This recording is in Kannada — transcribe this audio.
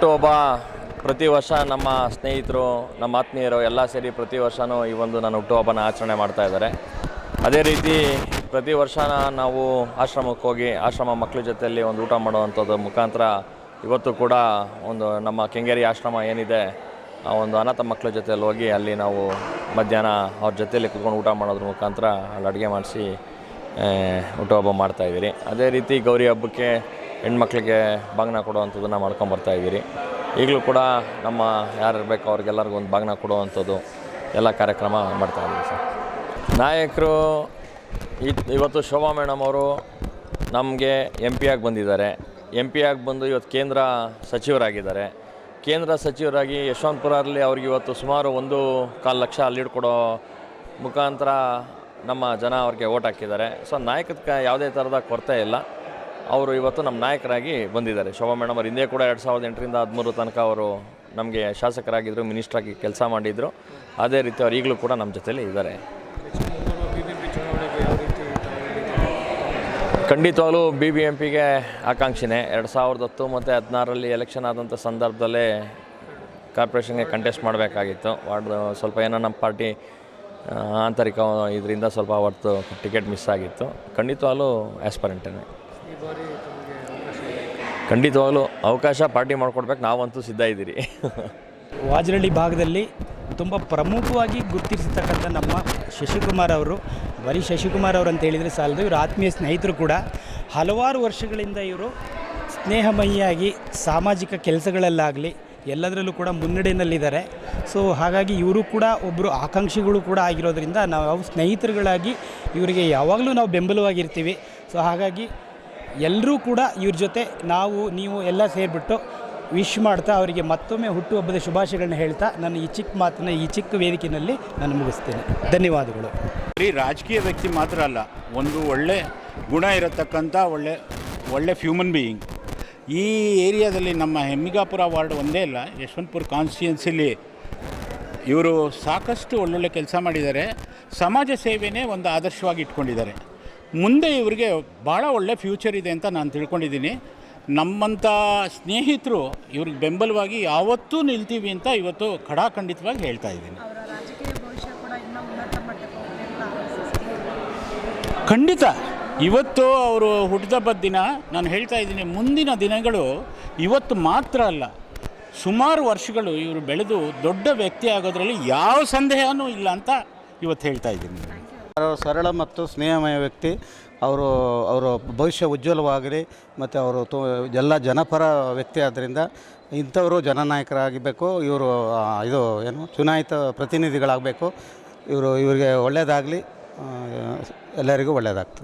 ಹುಟ್ಟುಹಬ್ಬ ಪ್ರತಿ ವರ್ಷ ನಮ್ಮ ಸ್ನೇಹಿತರು, ನಮ್ಮ ಆತ್ಮೀಯರು ಎಲ್ಲ ಸೇರಿ ಪ್ರತಿ ವರ್ಷವೂ ಈ ಒಂದು ನಾನು ಹುಟ್ಟುಹಬ್ಬನ ಆಚರಣೆ ಮಾಡ್ತಾ ಇದ್ದಾರೆ. ಅದೇ ರೀತಿ ಪ್ರತಿ ವರ್ಷ ನಾವು ಆಶ್ರಮಕ್ಕೆ ಹೋಗಿ ಆಶ್ರಮ ಮಕ್ಕಳ ಜೊತೆಯಲ್ಲಿ ಒಂದು ಊಟ ಮಾಡುವಂಥದ್ದು ಮುಖಾಂತರ ಇವತ್ತು ಕೂಡ ಒಂದು ನಮ್ಮ ಕೆಂಗೇರಿ ಆಶ್ರಮ ಏನಿದೆ, ಆ ಒಂದು ಅನಾಥ ಮಕ್ಕಳ ಜೊತೆಯಲ್ಲಿ ಹೋಗಿ ಅಲ್ಲಿ ನಾವು ಮಧ್ಯಾಹ್ನ ಅವ್ರ ಜೊತೆಯಲ್ಲಿ ಕುತ್ಕೊಂಡು ಊಟ ಮಾಡೋದ್ರ ಮುಖಾಂತರ ಅಲ್ಲಿ ಅಡುಗೆ ಮಾಡಿಸಿ ಹುಟ್ಟುಹಬ್ಬ ಮಾಡ್ತಾಯಿದ್ದೀರಿ ಅದೇ ರೀತಿ ಗೌರಿ ಹಬ್ಬಕ್ಕೆ ಹೆಣ್ಮಕ್ಳಿಗೆ ಬಾಗಿನ ಕೊಡುವಂಥದ್ದನ್ನು ಮಾಡ್ಕೊಂಬರ್ತಾ ಇದ್ದೀರಿ. ಈಗಲೂ ಕೂಡ ನಮ್ಮ ಯಾರು ಇರಬೇಕು ಅವ್ರಿಗೆಲ್ಲರಿಗೂ ಒಂದು ಬಾಗಿನ ಕೊಡುವಂಥದ್ದು ಎಲ್ಲ ಕಾರ್ಯಕ್ರಮ ಮಾಡ್ತಾ ಇದ್ದೀವಿ ಸರ್. ನಾಯಕರು ಇವತ್ತು ಶೋಭಾ ಮೇಡಮ್ ಅವರು ನಮಗೆ ಎಂ ಪಿ ಆಗಿ ಬಂದಿದ್ದಾರೆ. ಎಂ ಪಿ ಆಗಿ ಬಂದು ಇವತ್ತು ಕೇಂದ್ರ ಸಚಿವರಾಗಿದ್ದಾರೆ. ಕೇಂದ್ರ ಸಚಿವರಾಗಿ ಯಶವಂತಪುರಲ್ಲಿ ಅವ್ರಿಗೆ ಇವತ್ತು ಸುಮಾರು ಒಂದು ಕಾಲು ಲಕ್ಷ ಲೀಡ್ ಕೊಡೋ ಮುಖಾಂತರ ನಮ್ಮ ಜನ ಅವ್ರಿಗೆ ಓಟ್ ಹಾಕಿದ್ದಾರೆ. ಸೊ ನಾಯಕತ್ವ ಯಾವುದೇ ಥರದ ಕೊರತೆ ಇಲ್ಲ. ಅವರು ಇವತ್ತು ನಮ್ಮ ನಾಯಕರಾಗಿ ಬಂದಿದ್ದಾರೆ. ಶೋಭಾ ಮೇಡಮ್ ಅವರು ಹಿಂದೆ ಕೂಡ ಎರಡು ಸಾವಿರದ ಎಂಟರಿಂದ ಹದಿಮೂರು ತನಕ ಅವರು ನಮಗೆ ಶಾಸಕರಾಗಿದ್ದರು ಮಿನಿಸ್ಟ್ರಾಗಿ ಕೆಲಸ ಮಾಡಿದರು. ಅದೇ ರೀತಿ ಅವರು ಈಗಲೂ ಕೂಡ ನಮ್ಮ ಜೊತೆಯಲ್ಲಿ ಇದ್ದಾರೆ. ಖಂಡಿತವಾಗಲೂ ಬಿ ಬಿ ಎಂ ಪಿಗೆ ಆಕಾಂಕ್ಷಿನೇ. ಎರಡು ಸಾವಿರದ ಹತ್ತು ಮತ್ತು ಹದಿನಾರರಲ್ಲಿ ಎಲೆಕ್ಷನ್ ಆದಂಥ ಸಂದರ್ಭದಲ್ಲೇ ಕಾರ್ಪೊರೇಷನ್ಗೆ ಕಂಟೆಸ್ಟ್ ಮಾಡಬೇಕಾಗಿತ್ತು. ವಾರ್ಡ್ ಸ್ವಲ್ಪ ಏನೋ ನಮ್ಮ ಪಾರ್ಟಿ ಆಂತರಿಕ ಇದರಿಂದ ಸ್ವಲ್ಪ ಅವತ್ತು ಟಿಕೆಟ್ ಮಿಸ್ ಆಗಿತ್ತು. ಖಂಡಿತವಾಗಲೂ ಆಸ್ಪರೆಂಟೇನೆ ಖಂಡಿತವಾಗ್ಲೂ ಅವಕಾಶ ಪಾರ್ಟಿ ಮಾಡಿಕೊಡ್ಬೇಕು ನಾವಂತೂ ಸಿದ್ಧ ಇದ್ದೀರಿ. ವಾಜರಳ್ಳಿ ಭಾಗದಲ್ಲಿ ತುಂಬ ಪ್ರಮುಖವಾಗಿ ಗುರುತಿಸಿರ್ತಕ್ಕಂಥ ನಮ್ಮ ಶಶಿಕುಮಾರ್ ಅವರು ಬರೀ ಶಶಿಕುಮಾರ್ ಅವರು ಅಂತ ಹೇಳಿದರೆ ಸಾಲದು ಇವರು ಆತ್ಮೀಯ ಸ್ನೇಹಿತರು ಕೂಡ. ಹಲವಾರು ವರ್ಷಗಳಿಂದ ಇವರು ಸ್ನೇಹಮಯಿಯಾಗಿ ಸಾಮಾಜಿಕ ಕೆಲಸಗಳಲ್ಲಾಗಲಿ ಎಲ್ಲದರಲ್ಲೂ ಕೂಡ ಮುನ್ನಡೆಯಲ್ಲಿದ್ದಾರೆ. ಸೊ ಹಾಗಾಗಿ ಇವರು ಕೂಡ ಒಬ್ಬರು ಆಕಾಂಕ್ಷಿಗಳು ಕೂಡ ಆಗಿರೋದ್ರಿಂದ ನಾವು ಸ್ನೇಹಿತರುಗಳಾಗಿ ಇವರಿಗೆ ಯಾವಾಗಲೂ ನಾವು ಬೆಂಬಲವಾಗಿರ್ತೀವಿ. ಸೊ ಹಾಗಾಗಿ ಎಲ್ಲರೂ ಕೂಡ ಇವ್ರ ಜೊತೆ ನಾವು, ನೀವು ಎಲ್ಲ ಸೇರಿಬಿಟ್ಟು ವಿಶ್ ಮಾಡ್ತಾ ಅವರಿಗೆ ಮತ್ತೊಮ್ಮೆ ಹುಟ್ಟುಹಬ್ಬದ ಶುಭಾಶಯಗಳನ್ನ ಹೇಳ್ತಾ ನನ್ನ ಈ ಚಿಕ್ಕ ಮಾತನ್ನ ಈ ಚಿಕ್ಕ ವೇದಿಕೆಯಲ್ಲಿ ನಾನು ಮುಗಿಸ್ತೇನೆ. ಧನ್ಯವಾದಗಳು. ಬರೀ ರಾಜಕೀಯ ವ್ಯಕ್ತಿ ಮಾತ್ರ ಅಲ್ಲ, ಒಂದು ಒಳ್ಳೆ ಗುಣ ಇರತಕ್ಕಂಥ ಒಳ್ಳೆ ಒಳ್ಳೆ ಹ್ಯೂಮನ್ ಬೀಯಿಂಗ್ ಈ ಏರಿಯಾದಲ್ಲಿ ನಮ್ಮ ಹೆಮ್ಮಿಗಾಪುರ ವಾರ್ಡ್ ಒಂದೇ ಇಲ್ಲ ಯಶವಂತಪುರ ಕಾನ್ಸ್ಟಿಟ್ಯೂನ್ಸಿಲಿ ಇವರು ಸಾಕಷ್ಟು ಒಳ್ಳೊಳ್ಳೆ ಕೆಲಸ ಮಾಡಿದ್ದಾರೆ. ಸಮಾಜ ಸೇವೆಯೇ ಒಂದು ಆದರ್ಶವಾಗಿ ಇಟ್ಕೊಂಡಿದ್ದಾರೆ. ಮುಂದೆ ಇವರಿಗೆ ಭಾಳ ಒಳ್ಳೆ ಫ್ಯೂಚರ್ ಇದೆ ಅಂತ ನಾನು ತಿಳ್ಕೊಂಡಿದ್ದೀನಿ. ನಮ್ಮಂಥ ಸ್ನೇಹಿತರು ಇವ್ರಿಗೆ ಬೆಂಬಲವಾಗಿ ಯಾವತ್ತೂ ನಿಲ್ತೀವಿ ಅಂತ ಇವತ್ತು ಖಡಾಖಂಡಿತವಾಗಿ ಹೇಳ್ತಾ ಇದ್ದೀನಿ. ಖಂಡಿತ. ಇವತ್ತು ಅವರು ಹುಟ್ಟಿದಬ್ಬದ ದಿನ ನಾನು ಹೇಳ್ತಾ ಇದ್ದೀನಿ ಮುಂದಿನ ದಿನಗಳು ಇವತ್ತು ಮಾತ್ರ ಅಲ್ಲ ಸುಮಾರು ವರ್ಷಗಳು ಇವರು ಬೆಳೆದು ದೊಡ್ಡ ವ್ಯಕ್ತಿ ಆಗೋದ್ರಲ್ಲಿ ಯಾವ ಸಂದೇಹನೂ ಇಲ್ಲ ಅಂತ ಇವತ್ತು ಹೇಳ್ತಾ ಇದ್ದೀನಿ. ಅವರು ಸರಳ ಮತ್ತು ಸ್ನೇಹಮಯ ವ್ಯಕ್ತಿ, ಅವರು, ಅವರ ಭವಿಷ್ಯ ಉಜ್ವಲವಾಗಲಿ ಮತ್ತು ಅವರು ತು, ಎಲ್ಲ ಜನಪರ ವ್ಯಕ್ತಿ ಆದ್ದರಿಂದ ಇಂಥವರು ಜನನಾಯಕರಾಗಬೇಕು, ಇವರು ಇದು ಏನು, ಚುನಾಯಿತ ಪ್ರತಿನಿಧಿಗಳಾಗಬೇಕು, ಇವರು, ಇವರಿಗೆ ಒಳ್ಳೆಯದಾಗಲಿ ಎಲ್ಲರಿಗೂ ಒಳ್ಳೆಯದಾಗ್ತದೆ